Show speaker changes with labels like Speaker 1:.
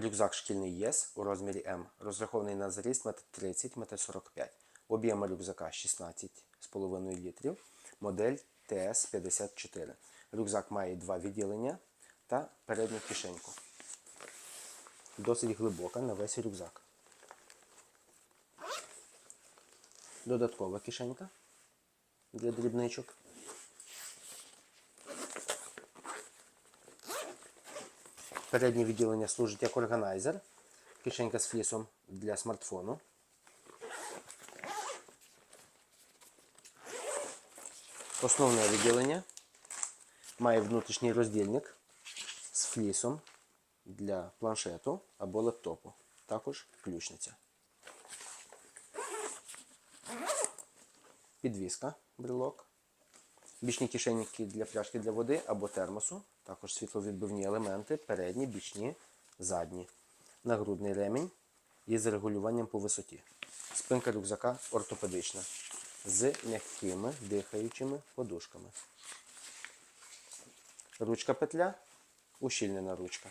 Speaker 1: Рюкзак шкільний ЄС у розмірі М, розрахований на зріст 1,30 1,45 Об'єм рюкзака 16,5 літрів, модель ТС-54. Рюкзак має два відділення та передню кишеньку. Досить глибока на весь рюкзак. Додаткова кишенька для дрібничок. Переднє відділення служить як органайзер, кишенька з флісом для смартфону. Основне відділення має внутрішній роздільник з флісом для планшету або лептопу. Також ключниця. Підвіска, брелок. Бічні кишеньки для пляшки для води або термосу. Також світловідбивні елементи, передні, бічні, задні. Нагрудний ремінь із регулюванням по висоті. Спинка рюкзака ортопедична з м'якими дихаючими подушками. Ручка петля, ущільнена ручка.